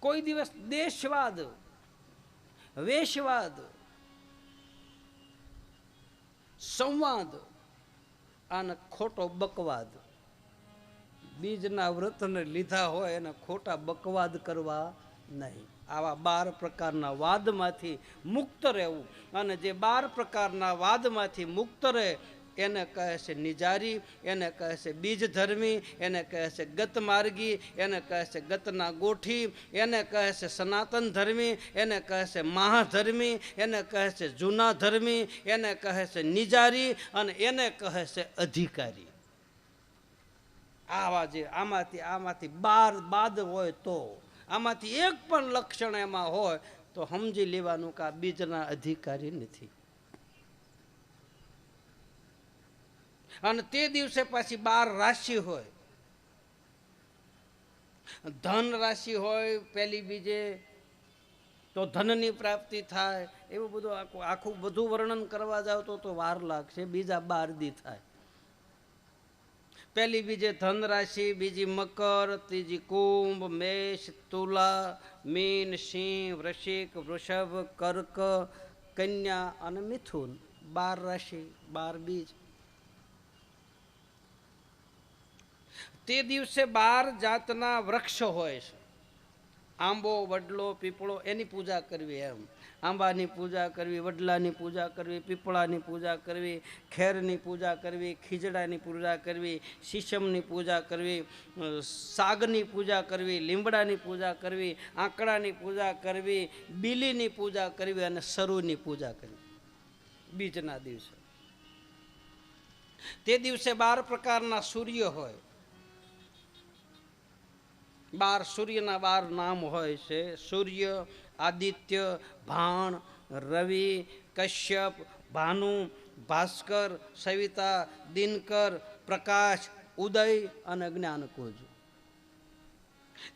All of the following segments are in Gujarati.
કોઈ દિવસ દેશવાદ, વેશવાદ, સંવાદ અને ખોટો બકવાદ. બીજના વ્રતને લીધા હોય એને ખોટા બકવાદ કરવા નહીં. આવા બાર પ્રકારના વાદમાંથી મુક્ત રહેવું. અને જે બાર પ્રકારના વાદમાંથી મુક્ત રહે એને કહે છે નિજારી, એને કહે છે બીજ ધર્મી એને કહે છે ગતમાર્ગી, એને કહે છે ગતના ગોઠી, એને કહે છે સનાતન ધર્મી એને કહે છે મહાધર્મી, એને કહે છે જૂના ધર્મી એને કહે છે નિજારી અને એને કહે છે અધિકારી. આવા જે આમાંથી આમાંથી બાર, બાદ હોય તો, આમાંથી એક પણ લક્ષણ એમાં હોય તો સમજી લેવાનું કે આ બીજના અધિકારી નથી. અને તે દિવસે પાછી બાર રાશિ હોય. ધન રાશિ હોય, પહેલી બીજે, તો ધનની પ્રાપ્તિ થાય. એવું બધું આખું આખું બધું વર્ણન કરવા જાવ તો તો વાર લાગશે. બીજા બાર દી થાય. પહેલી બીજે ધન રાશિ, બીજી મકર, ત્રીજી કુંભ, મેષ, તુલા, મીન, સિંહ, વૃશ્ચિક, વૃષભ, કર્ક, કન્યા અને મિથુન. બાર રાશિ, બાર બીજ. તે દિવસે બાર જાતના વૃક્ષ હોય છે. આંબો, વડલો, પીપળો એની પૂજા કરવી એમ. આંબાની પૂજા કરવી, વડલાની પૂજા કરવી, પીપળાની પૂજા કરવી, ખેરની પૂજા કરવી, ખીજડાની પૂજા કરવી, શીશમની પૂજા કરવી સાગની પૂજા કરવી, લીમડાની પૂજા કરવી, આંકડાની પૂજા કરવી, બીલીની પૂજા કરવી અને સરુની પૂજા કરવી. બીજના દિવસે. તે દિવસે બાર પ્રકારના સૂર્ય હોય. બાર સૂર્યના બાર નામ હોય છે. સૂર્ય, આદિત્ય, ભાણ, રવિ, કશ્યપ, ભાનુ, ભાસ્કર, સવિતા, દિનકર, પ્રકાશ, ઉદય અને જ્ઞાનકુજ.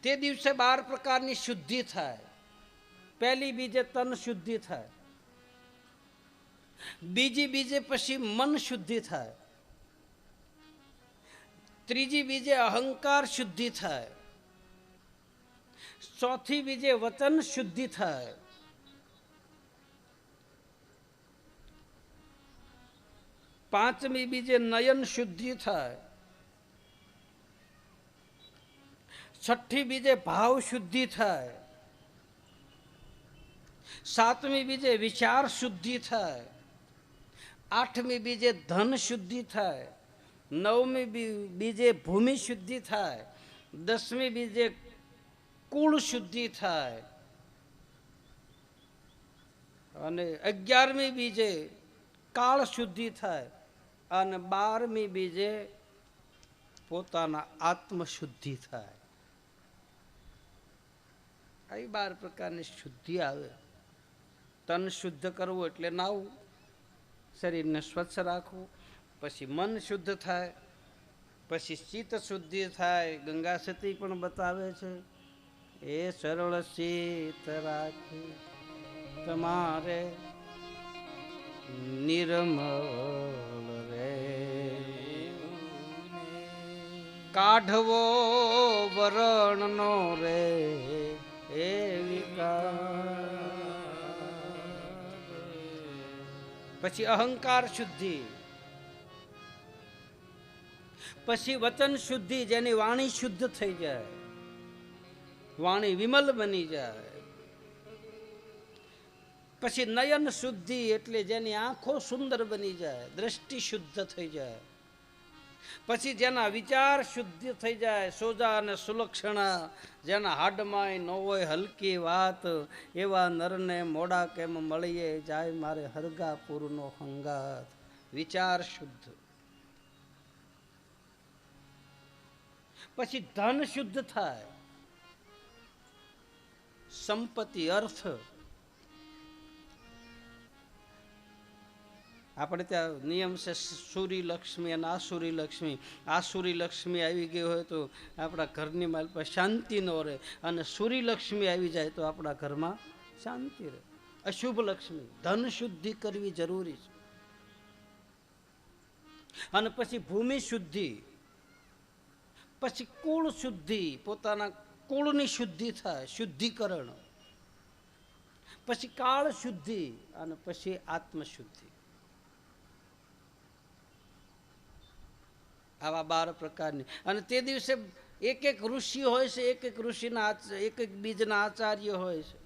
તે દિવસે બાર પ્રકારની શુદ્ધિ થાય. પહેલી બીજે તન શુદ્ધિ થાય. બીજી બીજે પછી મન શુદ્ધિ થાય. ત્રીજી બીજે અહંકાર શુદ્ધિ થાય. ચોથી બીજે વચન શુદ્ધિ થાય પાંચમી બીજે નયન શુદ્ધિ થાય છઠ્ઠી બીજે ભાવ શુદ્ધિ થાય સાતમી બીજે વિચાર શુદ્ધિ થાય આઠમી બીજે ધન શુદ્ધિ થાય નવમી બી- બીજે ભૂમિ શુદ્ધિ થાય દસમી બીજે કુળ શુદ્ધિ થાય. અને અગિયારમી બીજે કાળ શુદ્ધિ થાય અને બારમી બીજે પોતાના આત્મશુદ્ધિ થાય. આવી બાર પ્રકારની શુદ્ધિ આવે. તન શુદ્ધ કરવું એટલે નાવું. શરીરને સ્વચ્છ રાખવું. પછી મન શુદ્ધ થાય. પછી ચિત્ત શુદ્ધિ થાય. ગંગા સતી પણ બતાવે છે. એ સરળ શીત રાખી. તમારે નિર્મળ રે કાઢવો વરણનો રે એ પછી અહંકાર શુદ્ધિ. પછી વચન શુદ્ધિ, જેની વાણી શુદ્ધ થઈ જાય. વાણી વિમલ બની જાય. પછી નયન શુદ્ધિ એટલે જેની આંખો સુંદર બની જાય, દ્રષ્ટિ શુદ્ધ થઈ જાય. પછી જેના વિચાર શુદ્ધ થઈ જાય, સોજા અને સુલક્ષણા, જેના હાડમાં ન હોય હલકી વાત, એવા નરને મોડા કેમ મળીએ જાય મારે હરગાપુરનો હંગાત. વિચાર શુદ્ધ. પછી ધન શુદ્ધ થાય. સંપત્તિ અર્થ. આપણે ત્યાં નિયમ છે સૂરી લક્ષ્મી અને આસુરી લક્ષ્મી. આસુરી લક્ષ્મી આવી ગઈ હોય તો આપણા ઘરની માલ પર શાંતિ ન રહે. અને સૂરી લક્ષ્મી આવી જાય તો આપણા ઘરમાં શાંતિ રહે. અશુભ લક્ષ્મી, ધન શુદ્ધિ કરવી જરૂરી છે. અને પછી ભૂમિ શુદ્ધિ. પછી કુળ શુદ્ધિ, પોતાના કુળની શુદ્ધિ થાય, શુદ્ધિકરણ. પછી કાળ શુદ્ધિ અને પછી આત્મશુદ્ધિ. આવા બાર પ્રકારની. અને તે દિવસે એક એક ઋષિ હોય છે, એક એક ઋષિના એક એક બીજના આચાર્ય હોય છે.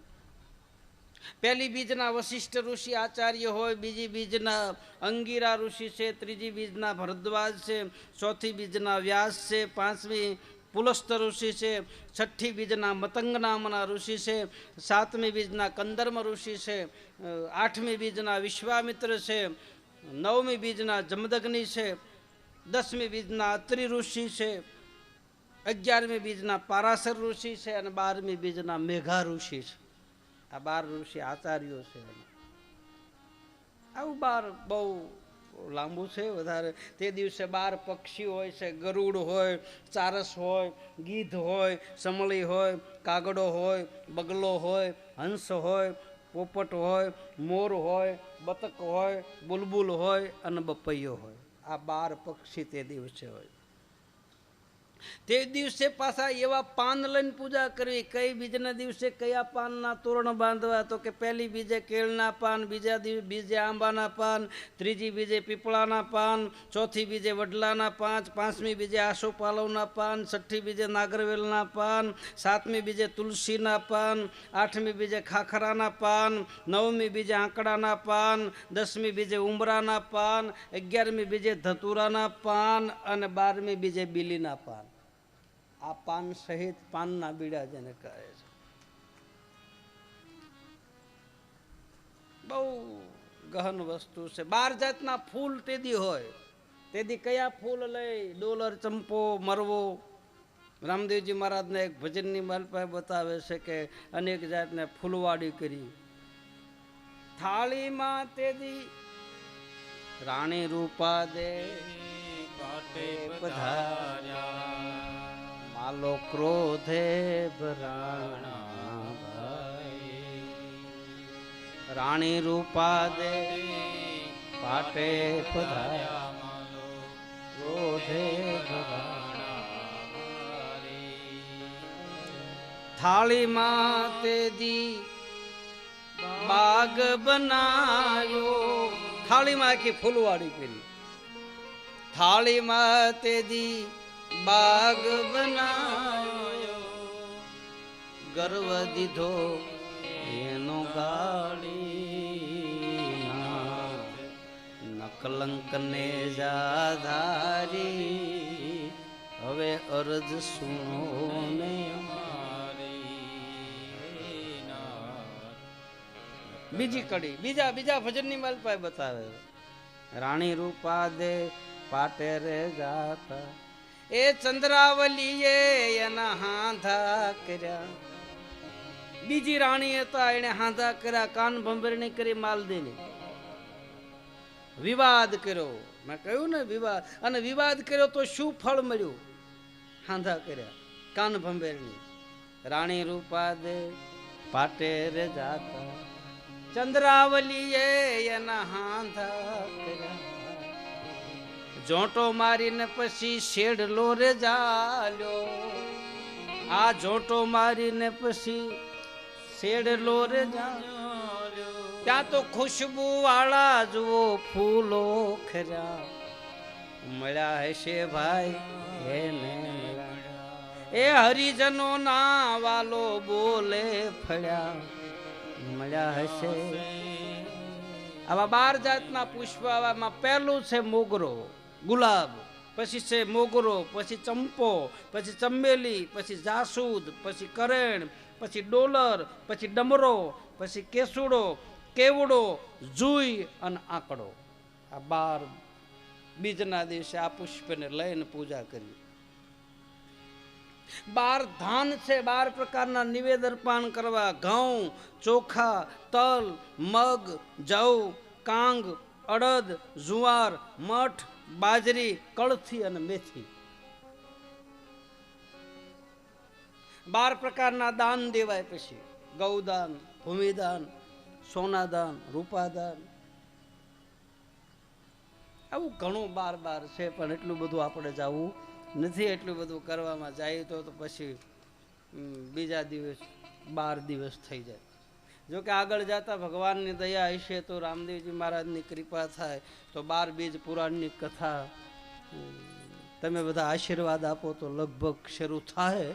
પહેલી બીજના વશિષ્ઠ ઋષિ આચાર્ય હોય, બીજી બીજના અંગીરા ઋષિ છે, ત્રીજી બીજના ભરદ્વાજ છે, ચોથી બીજના વ્યાસ છે, પાંચમી પુલસ્ત ઋષિ છે, છઠ્ઠી બીજના મતંગ નામના ઋષિ છે, સાતમી બીજના કંદર્મ ઋષિ છે આઠમી બીજના વિશ્વામિત્ર છે, નવમી બીજના જમદગ્નિ છે, દસમી બીજના અત્રિ ઋષિ છે, અગિયારમી બીજના પારાસર ઋષિ છે અને બારમી બીજના મેઘા ઋષિ છે. આ બાર ઋષિ આચાર્યો છે. આવું બાર બહુ લાંબુ છે વધારે. તે દિવસે બાર પક્ષી હોય છે, ગરુડ હોય, ચારસ હોય, ગીધ હોય, સમળી હોય, કાગડો હોય, બગલો હોય, હંસ હોય, પોપટ હોય, મોર હોય, બતક હોય, બુલબુલ હોય અને બપૈયો હોય. આ બાર પક્ષી તે દિવસે હોય. તે દિવસે પાછા એવા પાન લઈને પૂજા કરવી. કઈ બીજના દિવસે કયા પાનના તોરણ બાંધવા? તો કે પહેલી બીજે કેળના પાન, બીજા દિવસે બીજે આંબાના પાન, ત્રીજી બીજે પીપળાના પાન, ચોથી બીજે વડલાના પાંચ, પાંચમી બીજે આસોપાલવના પાન, છઠ્ઠી બીજે નાગરવેલના પાન, સાતમી બીજે તુલસીના પાન, આઠમી બીજે ખાખરાના પાન, નવમી બીજે આંકડાના પાન, દસમી બીજે ઉમરાના પાન, અગિયારમી બીજે ધતુરાના પાન અને બારમી બીજે બીલીના પાન. આ પાન સહિત પાનના બીડા જેને કહે છે. બહુ ગહન વસ્તુ છે. બાર જાતના ફૂલ તેદી હોય. તેદી કયા ફૂલ લઈ? ડોલર ચંપો, મરવો. રામદેવજી મહારાજને એક ભજનની માલપાએ બતાવે છે કે અનેક જાતને ફૂલવાડી કરી. થાળીમાં તેદી રાણી રૂપા દે. પધાર્યા. માલો ક્રોધે ભરાણા રાણી રૂપા દે પાટે માલો ક્રોધે થાળીમાં તેદી બાગ બનાયો. થાળીમાં આખી ફૂલવાડી કરી. થાળીમાં તેદી બાગ બનાયો, ગર્વ દીધો એનો ગાડી નકલંક ને જાધારી, હવે અરજ સુનો ને બીજી કડી, બીજા બીજા ભજનની માલપાએ બતાવે. રાણી રૂપા દે પાટે રે જાતા. એ ચંદ્રાવલીએ એના હાંધા કર્યા. બીજી રાણી હતા એને હાંધા કર્યા, કાન ભંભરણી કરી માલદીની વિવાદ કર્યો. મેં કહ્યું ને વિવાદ, અને વિવાદ કર્યો તો શું ફળ મળ્યું? હાંધા કર્યા, કાન ભંભેરની રાણી રૂપા દે પાટે રે જાતા ચંદ્રાવલીએ એના હાંધા કર્યા. જોંટો મારીને પછી શેડલો રે જાલ્યો. આ જોટો મારીને પછી શેડલો રે જાલ્યો. ત્યાં તો ખુશબુ વાળા જુઓ ફૂલો ખર્યા મળ્યા હશે ભાઈ, એને મળ્યા. એ હરિજનો ના વાલો બોલે ફળ્યા. મળ્યા હશે. આવા બાર જાતના પુષ્પ આવામાં પહેલું છે મોગરો. ગુલાબ, પછી છે મોગરો, પછી ચંપો, પછી ચમેલી, પછી જાસૂદ, પછી કરેણ, પછી ડોલર, પછી ડમરો, પછી કેસુડો, કેવડો, જુઈ અને આંકડો. આ બાર બીજના દિવસે આ પુષ્પને લઈને પૂજા કરી. બાર ધાન છે, બાર પ્રકારના નિવેદ પાન કરવા. ઘઉં, ચોખા, તલ, મગ, જવ, કાંગ, અડદ, જુવાર, મઠ બાજરી, કળથી અને મેથી. બાર પ્રકારના દાન દેવાય પછી ગૌદાન, ભૂમિદાન, સોનાદાન, રૂપાદાન. આવું ઘણું બાર બાર છે, પણ એટલું બધું આપણે જવું નથી, એટલું બધું કરવામાં જાય તો પછી બીજા દિવસ, બાર દિવસ થઈ જાય. જો કે આગળ જતા ભગવાનની દયા હશે તો રામદેવજી મહારાજની કૃપા થાય, તો બાર બીજ પુરાણની કથા, તમે બધા આશીર્વાદ આપો તો લગભગ શરૂ થાય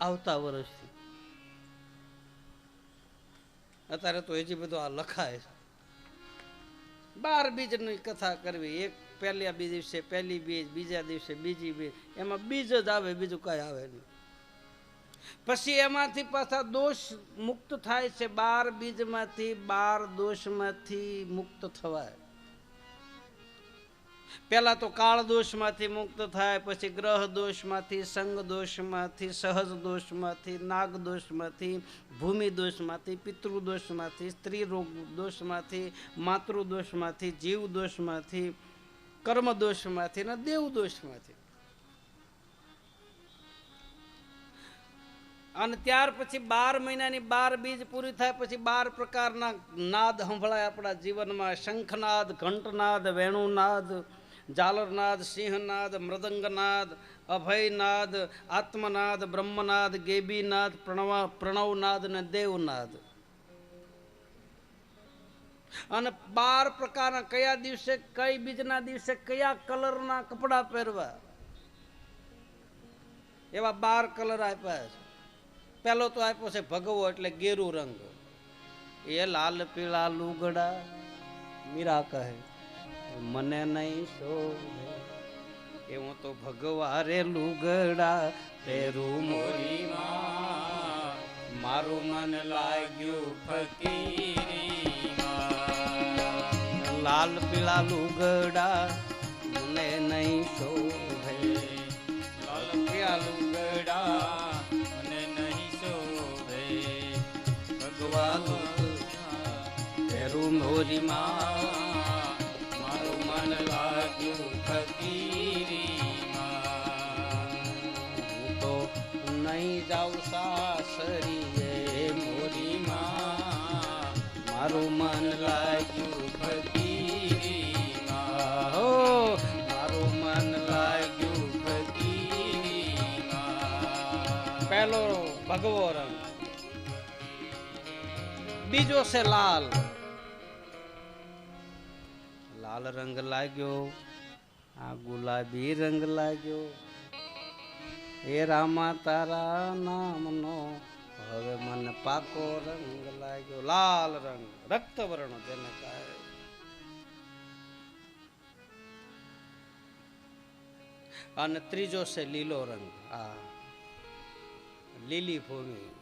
આવતા વર્ષથી. અત્યારે તો હજી બધું આ લખાય બાર બીજની કથા કરવી, એક પહેલા બીજ દિવસે પહેલી બીજ, બીજા દિવસે બીજી બીજ, એમાં બીજ જ આવે, બીજું કઈ આવે નહીં. પછી એમાંથી પાછા દોષ મુક્ત થાય છે. બાર બીજમાંથી બાર દોષમાંથી મુક્ત થવાય. પહેલા તો કાળ દોષમાંથી મુક્ત થાય, પછી ગ્રહ દોષમાંથી, સંગ દોષમાંથી, સહજ દોષમાંથી, નાગ દોષમાંથી, ભૂમિ દોષમાંથી, પિતૃ દોષમાંથી, સ્ત્રી રોગ દોષમાંથી, માતૃ દોષમાંથી, જીવ દોષમાંથી, કર્મ દોષમાંથી અને દેવ દોષમાંથી. અને ત્યાર પછી બાર મહિનાની બાર બીજ પૂરી થાય પછી બાર પ્રકારના નાદ સંભળાય આપણા જીવનમાં. શંખનાદ, ઘંટનાદ, વેણુનાદ, ઝાલરનાદ, સિંહનાદ, મૃદંગનાદ, અભયનાદ, આત્મનાદ, બ્રહ્મનાદ, ગેબીનાદ, પ્રણવ, પ્રણવનાદ અને દેવનાદ. અને બાર પ્રકારના કયા દિવસે કઈ બીજના દિવસે કયા કલરના કપડાં પહેરવા? એવા બાર કલર આપ્યા છે. પહેલો તો આપ્યો છે ભગવો એટલે ગેરુ રંગ. એ લાલ, પીળા, લુગડા, મીરા કહે. મને નહીં શોભે. એ હું તો ભગવા રે લુગડા, પહેરું મોરી મારું મન લાગ્યું ફકીરી લાલ, પીળા, લુગડા, મને નહીં પહેરું મારું મન લાગ્યું ફકીરીમાં તો નહીં જાઉં સાસરીએ મોરી માં મારું મન લાગ્યું ફકીરીમાં મારું મન લાગ્યું ફકીરીમાં પહેલો ભગવો બીજો છે લાલ. લાલ રંગ લાગ્યો આ ગુલાબી રંગ લાગ્યો એ રામા તારા નામનો હવે મને પાકો રંગ લાગ્યો લાલ રંગ રક્તવર્ણ જેને કહે અને ત્રીજો છે લીલો રંગ આ લીલી ભૂમિ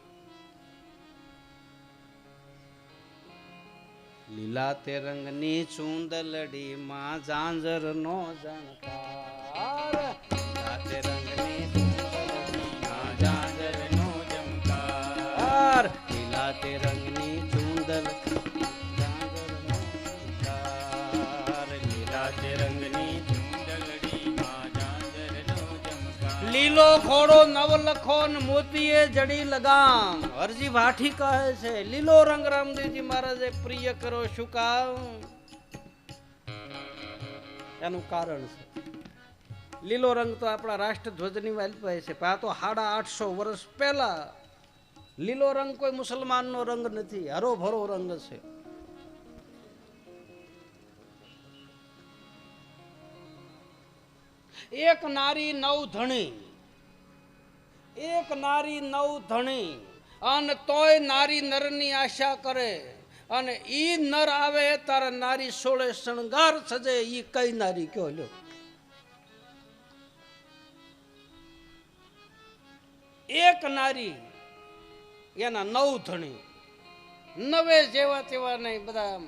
લીલા તે રંગની ચૂંદલડી માં ઝાંઝર. લીલો ઘોડો નવલખો ને મોતીએ જડી લગામ. હરજી ભાઠી કહે છે, લીલો રંગ રામદેવજી મહારાજે પ્રિય કરો શું કામ? એનું કારણ છે. લીલો રંગ તો આપણા રાષ્ટ્રધ્વજની વાલપાય છે, પણ આ તો સાડા આઠસો વર્ષ પહેલા. લીલો રંગ કોઈ મુસલમાનનો રંગ નથી હરો ભરો રંગ છે. એક નારી નવ ધણી. એક નારી નવ ધણી, અને તોય નારી નરની આશા કરે. અને ઈ નર આવે, તારે નારી સોળે શણગાર સજે, ઈ કઈ નારી કયો લ્યો? એક નારી, એના નવ ધણી. નવે જેવા તેવા નહીં, બધા.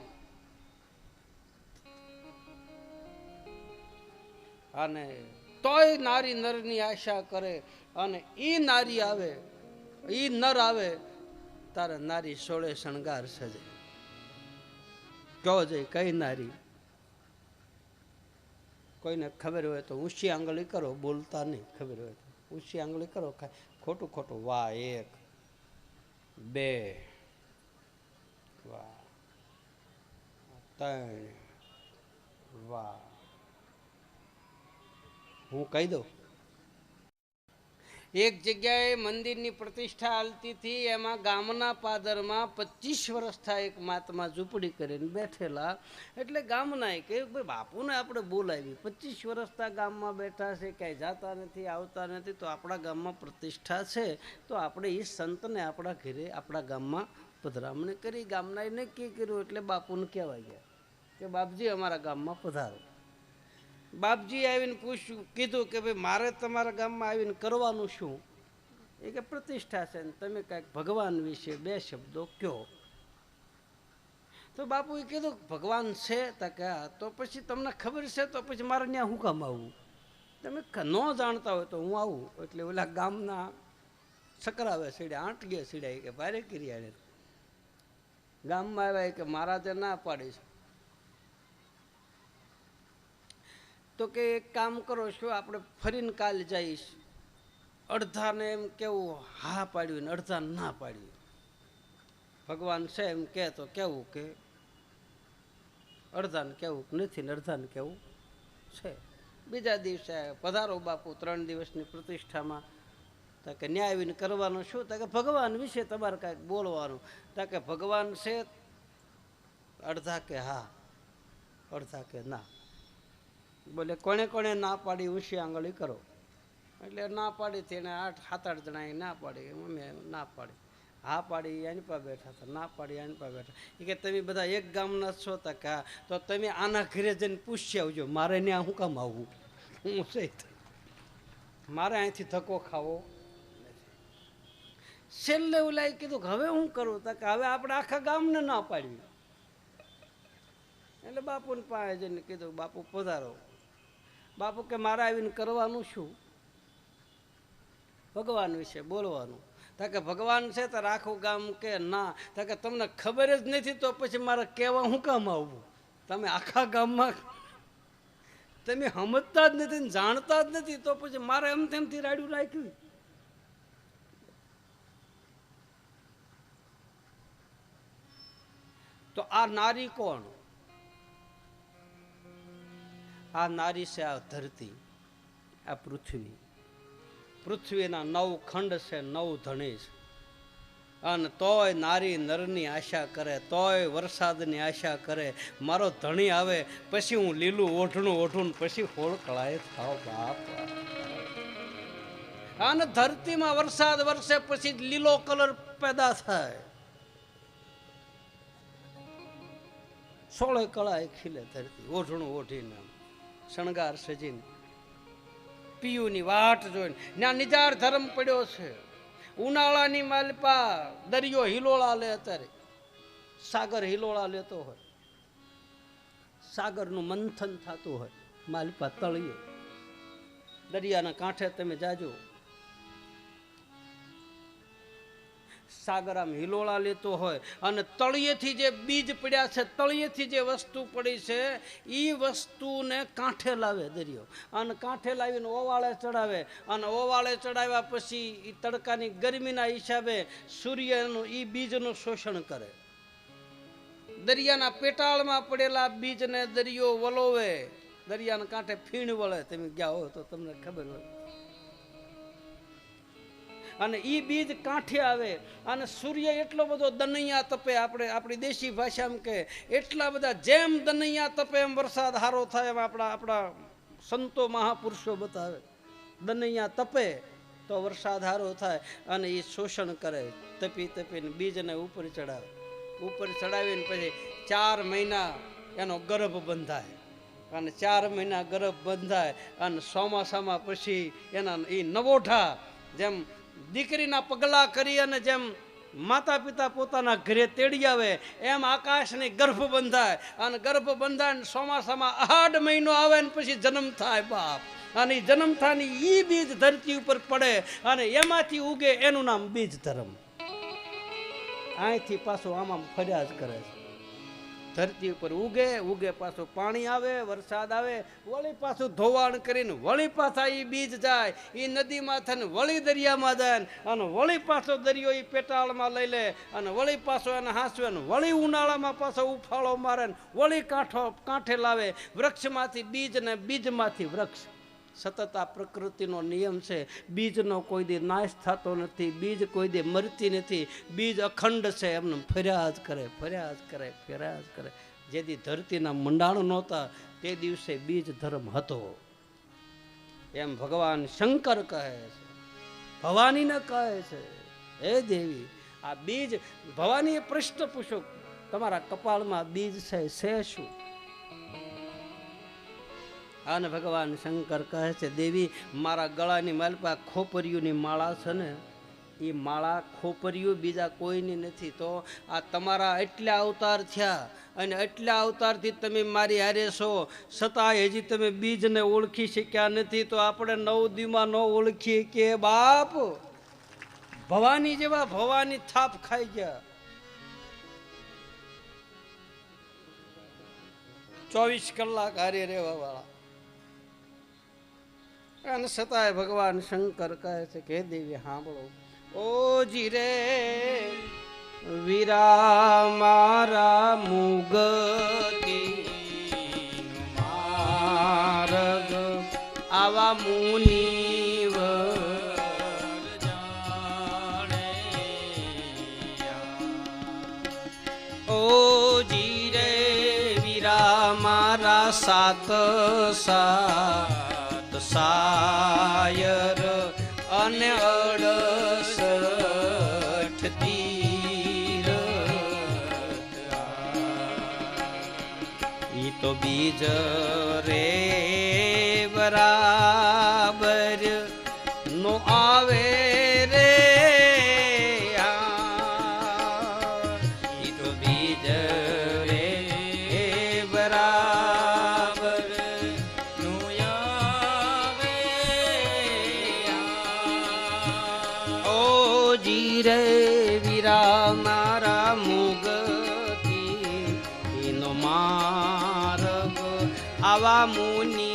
અને તોય નારી નરની આશા કરે. અને એ નારી આવે એ નર આવે, તારે નારી સોળે શણગાર સજે કહો જઈ કઈ નારી? કોઈને ખબર હોય તો ઊંચી આંગળી કરો, બોલતા નહીં, ખબર હોય તો. ઊંચી આંગળી કરો ખોટું ખોટું, વાહ, એક, બે, વાહ, ત્રણ, વાહ. હું કહી દઉં? એક જગ્યાએ મંદિરની પ્રતિષ્ઠા હાલતી હતી, એમાં ગામના પાદરમાં પચીસ વર્ષથી એક મહાત્મા ઝૂંપડી કરીને બેઠેલા. એટલે ગામના કહ્યું ભાઈ બાપુને આપણે બોલાવી. પચીસ વર્ષથી ગામમાં બેઠા છે, ક્યાંય જાતા નથી, આવતા નથી, તો આપણા ગામમાં પ્રતિષ્ઠા છે, તો આપણે એ સંતને આપણા ઘરે, આપણા ગામમાં પધરામણી કરી. ગામના નક્કી કર્યું, એટલે બાપુને કહેવાય ગયા કે, બાપજી, અમારા ગામમાં પધારો. બાપજી આવીને પૂછ્યું, કીધું કે ભાઈ, મારે તમારા ગામમાં આવીને કરવાનું શું? એ કે પ્રતિષ્ઠા છે ને, તમે કાંઈક ભગવાન વિશે બે શબ્દો કહો. તો બાપુએ કીધું, ભગવાન છે? તા તો પછી તમને ખબર છે, તો પછી મારે ત્યાં શું કામ આવવું તમે ન જાણતા હોય તો હું આવું. એટલે ઓલા ગામના સકરાવે સીડ્યા આંટગે સીડ્યા કે ભારે કર્યા ગામમાં આવ્યા કે મહારાજે ના પાડીશ. તો કે એક કામ કરો શું આપણે ફરીને કાલ જઈશ. અડધાને એમ કેવું, હા પાડ્યું ને અડધાને ના પાડ્યું. ભગવાન છે એમ કહે તો કેવું કે? અડધાને કેવું કે નથી ને અડધાને કેવું છે. બીજા દિવસે પધારો બાપુ ત્રણ દિવસની પ્રતિષ્ઠામાં. કે ન્યાય આવીને કરવાનું શું? તો કે ભગવાન વિશે તમારે કાંઈક બોલવાનું. તો કે ભગવાન છે, અડધા કે હા, અડધા કે ના. બોલે, કોણે કોણે ના પાડી ઊંચી આંગળી કરો. એટલે ના પાડી તેને આઠ, સાત, આઠ જણાએ ના પાડી. મમ્મી ના પાડી. હા પાડી એની પાસે બેઠા હતા. ના પાડી એની પર બેઠા એ કે, તમે બધા એક ગામના છો તા તો તમે આના ઘરે જઈને પૂછી આવજો. મારે ત્યાં શું કામ આવવું હું સહિત મારે અહીંથી ધક્કો ખાવો છેલ્લે ઓલાએ કીધું કે, હવે હું કરું? તા હવે આપણે આખા ગામને ના પાડવી એટલે બાપુને પાસે જઈને કીધું, બાપુ, પધારો. બાપુ કે મારે આવીને કરવાનું શું? ભગવાન વિશે બોલવાનું. કે ભગવાન છે તો આખું ગામ કે ના. કે તમને ખબર જ નથી તો પછી મારે કહેવા શું કામ આવવું તમે આખા ગામમાં તમે સમજતા જ નથી ને જાણતા જ નથી તો પછી મારે એમ તેમથી રાડ્યું રાખ્યું. તો આ નારી કોણ? આ નારી છે આ ધરતી, આ પૃથ્વી. પૃથ્વીના નવ ખંડ છે, નવ ધણી છે. અને તોય નારી નરની આશા કરે, તોય વરસાદની આશા કરે, મારો ધણી આવે, પછી હું લીલું ઓઢણું ઓઢું પછી હોળ કળાએ થાવ બાપ. અને ધરતીમાં વરસાદ વરસે પછી લીલો કલર પેદા થાય. સોળે કળાએ ખીલે ધરતી, ઓઢણું ઓઢીને. શણગાર સજીને પિયુની વાટ જોઈને ત્યાં નિજાર ધર્મ પડ્યો છે. ઉનાળાની માલપા દરિયો હિલોળા લે અત્યારે. સાગર હિલોળા લેતો હોય. સાગરનું મંથન થતું હોય. માલપા તળિયે. દરિયાના કાંઠે તમે જાજો. સાગર આમ હિલોળા લેતો હોય અને તળિયેથી જે બીજ પડ્યા છે, તળિયેથી જે વસ્તુ પડી છે એ વસ્તુને કાંઠે લાવે દરિયો. અને કાંઠે લાવીને ઓવાળે ચડાવે. અને ઓવાળે ચડાવ્યા પછી એ તડકાની ગરમીના હિસાબે સૂર્યનું એ બીજનું શોષણ કરે. દરિયાના પેટાળમાં પડેલા બીજને દરિયો વલોવે. દરિયાના કાંઠે ફીણ વળે. તમે ગયા હો તો તમને ખબર હોય. અને એ બીજ કાંઠે આવે. અને સૂર્ય એટલો બધો દનૈયા તપે આપણે, આપણી દેશી ભાષામાં કે એટલા બધા જેમ દનૈયા તપે એમ વરસાદ હારો થાય એમ આપણા આપણા સંતો મહાપુરુષો બતાવે. દનૈયા તપે તો વરસાદ હારો થાય અને એ શોષણ કરે. તપી તપીને બીજને ઉપર ચડાવે. ઉપર ચડાવીને પછી ચાર મહિના એનો ગર્ભ બંધાય. અને ચાર મહિના ગર્ભ બંધાય અને ચોમાસામાં પછી એના એ નવોઠા જેમ દીકરીના પગલાં કરી અને જેમ માતા પિતા પોતાના ઘરે તેડી આવે, એમ આકાશની ગર્ભ બંધાય અને ગર્ભ બંધાય ચોમાસામાં આઠ મહિનો આવે ને પછી જન્મ થાય બાપ. અને જન્મ થાય ઈ બીજ ધરતી ઉપર પડે અને એમાંથી ઉગે એનું નામ બીજ ધર્મ અહીંથી પાછું આમ આમ ફર્યા જ કરે છે. ધરતી ઉપર ઉગે ઉગે પાછું પાણી આવે, વરસાદ આવે, વળી પાછું ધોવાણ કરીને વળી પાછા એ બીજ જાય એ નદીમાં થઈને વળી દરિયામાં જાય અને વળી પાછો દરિયો એ પેટાળમાં લઈ લે અને વળી પાછો એને હાંસવે ને વળી ઉનાળામાં પાછો ઉફાળો મારે ને વળી કાંઠો, કાંઠે લાવે, વૃક્ષમાંથી બીજ ને બીજમાંથી વૃક્ષ. સતત આ પ્રકૃતિનો નિયમ છે. બીજનો કોઈ દી નાશ થતો નથી, બીજ કોઈ દી મરતી નથી, બીજ અખંડ છે એમને ફર્યા જ કરે ફર્યા જ કરે. ફર્યા જ કરે જેથી ધરતીના મંડાણ નહોતા, તે દિવસે બીજ ધર્મ હતો. એમ ભગવાન શંકર કહે છે. ભવાનીને કહે છે, હે દેવી, આ બીજ, ભવાનીએ પ્રશ્ન પૂછો તમારા કપાળમાં બીજ છે છે શું? અને ભગવાન શંકર કહે છે, દેવી, મારા ગળાની માલપા ખોપરિયુંની માળા છે ને એ માળા ખોપરિયું બીજા કોઈની નથી. તો આ તમારા એટલા અવતાર થયા અને એટલા અવતારથી તમે મારી હારે છો. છતાંય હજી તમે બીજને ઓળખી શક્યા નથી. તો આપણે નવ દીમાં ન ઓળખીએ કે બાપ? ભવાની જેવા ભવાની થાપ ખાઈ ગયા. ચોવીસ કલાક હારે રહેવા વાળા અને છતાંય ભગવાન શંકર કહે છે કે દેવી સાંભળો ઓ જીરે, વીરા મારા મુગતી મારગ, આવા મુનિવ ઓ જીરે, વીરા મારા સાત સાત સાયર અને અડસઠ તીર. ઈ તો બીજ રે બરાબર ઓ જીરે વીરા મારા મુગતી એનો માર્ગ આવા મુનિ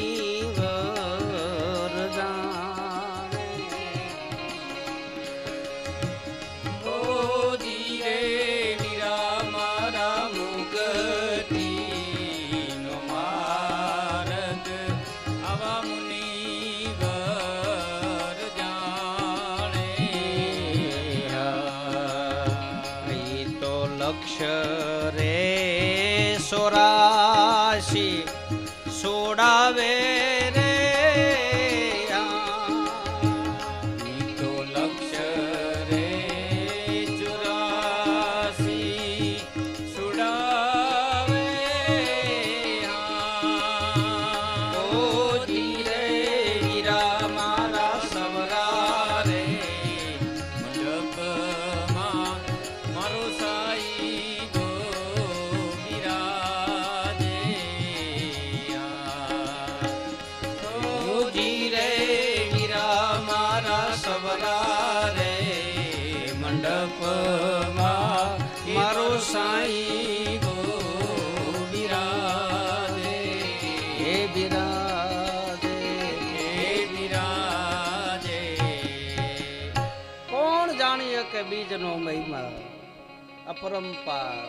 અપરંપાર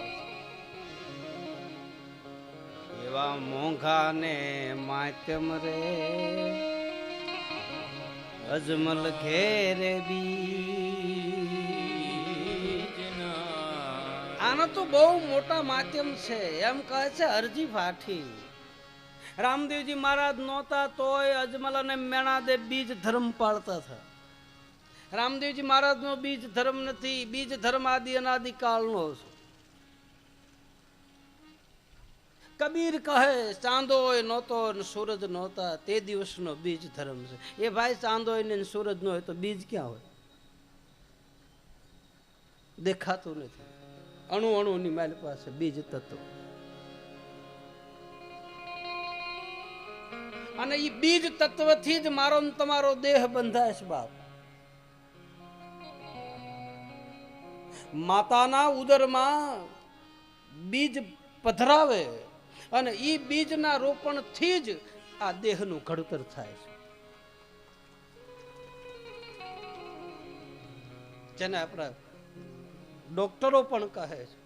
એવા મોંઘા ને માત્યમ રે, અજમલ ઘેરે આના તો બહુ મોટા માધ્યમ છે, એમ કહે છે અરજી ફાઠી રામદેવજી મહારાજ નહોતા તોય અજમલ અને મેણાદે બીજ ધર્મ પાળતા હતા. રામદેવજી મહારાજનો બીજ ધર્મ નથી, બીજ ધર્મ આદિ અનાદિ કાળનો છે. કબીર કહે, ચાંદો નહોતો સૂરજ નહોતા, તે દિવસનો બીજ ધર્મ છે. એ ભાઈ ચાંદો ને સૂરજ ન હોય તો બીજ ક્યાં હોય? દેખાતું નથી. અણુ અણુની મારી પાસે બીજ તત્વ. અને એ બીજ તત્વથી જ મારો તમારો દેહ બંધાય છે બાપ. માતાના ઉદરમાં બીજ પધરાવે અને એ બીજના રોપણથી જ આ દેહનું ઘડતર થાય છે. જેને આપણે ડોક્ટરો પણ કહે છે.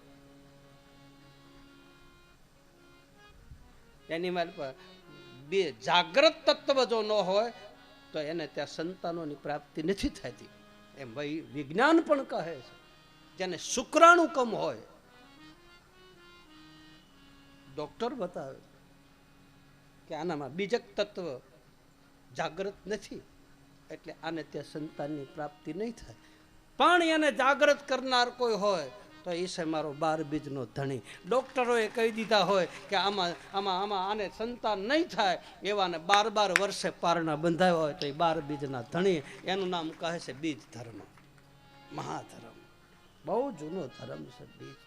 એની માટે બે જાગ્રત તત્વ જો ન હોય, તો એને ત્યાં સંતાનોની પ્રાપ્તિ નથી થતી. એમ ભાઈ વિજ્ઞાન પણ કહે છે. જેને શુક્રાણુ કમ હોય ડોક્ટર બતાવે કે આનામાં બીજક તત્વ જાગ્રત નથી, એટલે આને ત્યાં સંતાનની પ્રાપ્તિ નહીં થાય. પણ એને જાગ્રત કરનાર કોઈ હોય, તો એ છે મારો બાર બીજનો ધણી. ડોક્ટરોએ કહી દીધા હોય કે આમાં આમાં આમાં આને સંતાન નહીં થાય, એવાને બાર બાર વર્ષે પારણા બંધાયો હોય તો એ બાર બીજના ધણી, એનું નામ કહે છે બીજ ધર્મ. મહાધર્મ. બહુ જૂનો ધર્મ છે, બીજ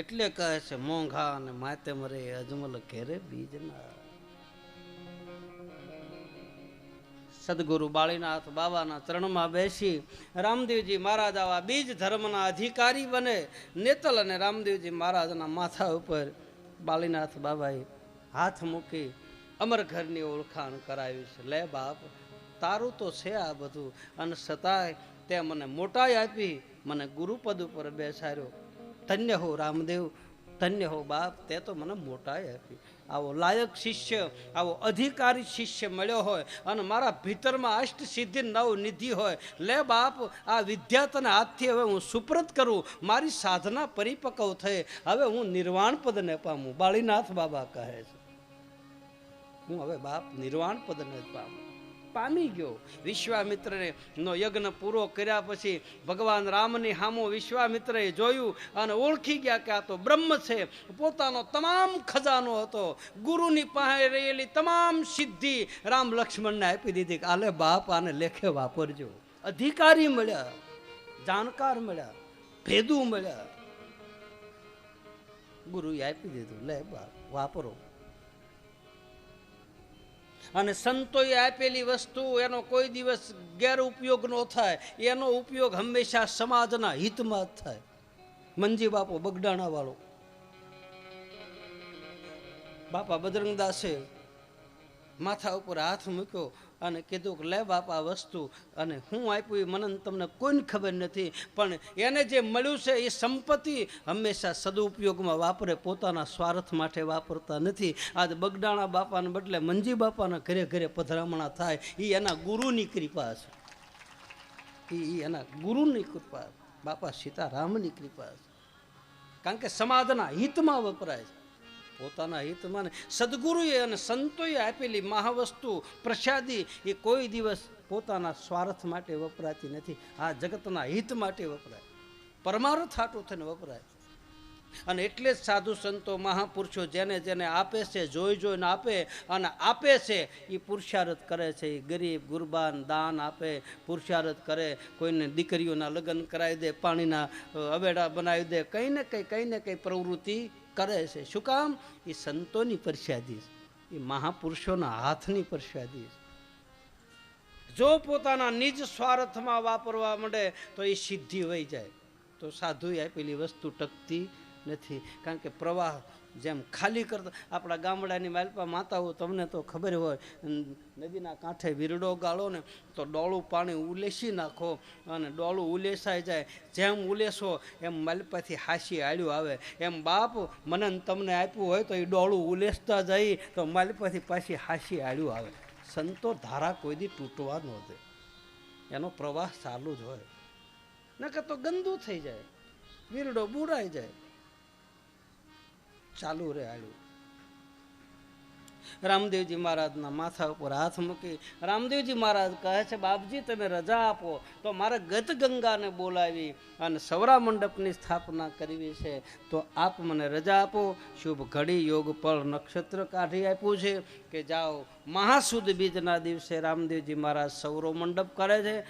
એટલે કહે છે, મોંઘા અને માતે મરે અજમલ ઘેરે બીજના. સદગુરુ બાળીનાથ બાબાના ચરણમાં બેસી રામદેવજી મહારાજ આવા બીજ ધર્મના અધિકારી બને. નેતલ અને રામદેવજી મહારાજના માથા ઉપર બાળીનાથ બાબાએ હાથ મૂકી અમર ઘરની ઓળખાણ કરાવી છે. લે બાપ તારું તો છે આ બધું. અને છતાંય તે મને મોટાઈ આપી, મને ગુરુપદ ઉપર બેસાડ્યો. ધન્ય હો રામદેવ, ધન્ય હો બાપ, તે તો મને મોટાઈ આપી. આવો લાયક શિષ્ય, આવો અધિકારી શિષ્ય મળ્યો હોય અને મારા ભીતરમાં અષ્ટ સિદ્ધિ નવ નિધિ હોય. લે બાપ, આ વિદ્યા તને હાથથી હવે હું સુપ્રત કરું. મારી સાધના પરિપક્વ થઈ. હવે હું નિર્વાણ પદને પામું. બાળીનાથ બાબા કહે છે. હું હવે બાપ નિર્વાણ પદને પામું. પામી ગયો. વિશ્વામિત્રને નો યજ્ઞ પૂરો કર્યા પછી ભગવાન રામની હામો વિશ્વામિત્રએ જોયું અને ઓળખી ગયા કે આ તો બ્રહ્મ છે. પોતાનો તમામ ખજાનો હતો. ગુરુની પાસે રહેલી તમામ સિદ્ધિ રામ લક્ષ્મણને આપી દીધી કે આલે બાપ આને લેખે વાપરજો. અધિકારી મળ્યા, જાણકાર મળ્યા, ભેદું મળ્યા. ગુરુએ આપી દીધું, લે બાપ, વાપરો. અને સંતોએ આપેલી વસ્તુ, એનો કોઈ દિવસ ગેરઉપયોગ ન થાય. એનો ઉપયોગ હંમેશા સમાજના હિતમાં જ થાય. મંજી બાપો, બગડાણા વાળો. બાપા, બજરંગદાસે માથા ઉપર હાથ મૂક્યો. અને કીધું કે, લે બાપા વસ્તુ. અને હું આપ્યું એ મને તમને કોઈને ખબર નથી, પણ એને જે મળ્યું છે એ સંપત્તિ હંમેશા સદુપયોગમાં વાપરે, પોતાના સ્વાર્થ માટે વાપરતા નથી. આજ બગડાણા બાપાને બદલે મંજી બાપાના ઘરે ઘરે પધરામણા થાય. એ એના ગુરુની કૃપા છે. એ એના ગુરુની કૃપા બાપા સીતારામની કૃપા છે. કારણ કે સમાજના હિતમાં વપરાય છે. પોતાના હિતમાં સદગુરુએ અને સંતોએ આપેલી મહાવસ્તુ પ્રસાદી એ કોઈ દિવસ પોતાના સ્વાર્થ માટે વપરાતી નથી. આ જગતના હિત માટે વપરાય. પરમાર્થ હાટું થઈને વપરાય. અને એટલે જ સાધુ સંતો, મહાપુરુષો જેને જેને આપે છે, જોઈ જોઈને આપે અને આપે છે, એ પુરુષાર્થ કરે છે. એ ગરીબ, ગુરબાન, દાન આપે, પુરુષાર્થ કરે. કોઈને દીકરીઓના લગ્ન કરાવી દે, પાણીના અવેડા બનાવી દે. કંઈ ને કંઈ કંઈ ને કંઈ પ્રવૃત્તિ કરે છે. શું કામ? એ સંતોની પરસ્યાદી એ મહાપુરુષોના હાથની પરસ્યાદી જો પોતાના નિજ સ્વાર્થમાં વાપરવા માંડે તો એ સિદ્ધિ વહી જાય. તો સાધુએ આપેલી વસ્તુ ટકતી નથી. કારણ કે પ્રવાહ જેમ ખાલી કરતા, આપણા ગામડાની માલપા માતાઓ તમને તો ખબર હોય નદીના કાંઠે વીરડો ગાળો ને, તો ડોળું પાણી ઉલેસી નાખો અને ડોળું ઉલેસાઈ જાય. જેમ ઉલેસો, એમ માલપાથી હાસી આડ્યું આવે. એમ બાપ મને તમને આપ્યું હોય તો એ ડોળું ઉલેસતા જઈ તો માલપાથી પાછી હાસી આડ્યું આવે. સંતો ધારા કોઈ દી તૂટવા ન દે. એનો પ્રવાહ ચાલુ જ હોય. નકર તો ગંદુ થઈ જાય. વીરડો બુરાઈ જાય. ચાલુ રહે આડું રામદેવજી મહારાજના માથા ઉપર હાથ મૂકી, રામદેવજી મહારાજ કહે છે, બાપજી, તમે રજા આપો. તો મારે ગત ગંગાને બોલાવી અને સૌરા મંડપની સ્થાપના કરવી છે. તો આપ મને રજા આપો. શુભ ઘડી યોગ પળ નક્ષત્ર કાઢી આપ્યું છે કે જાઓ. મહાસુદ બીજના દિવસે રામદેવજી મહારાજ સૌરો મંડપ કરે છે.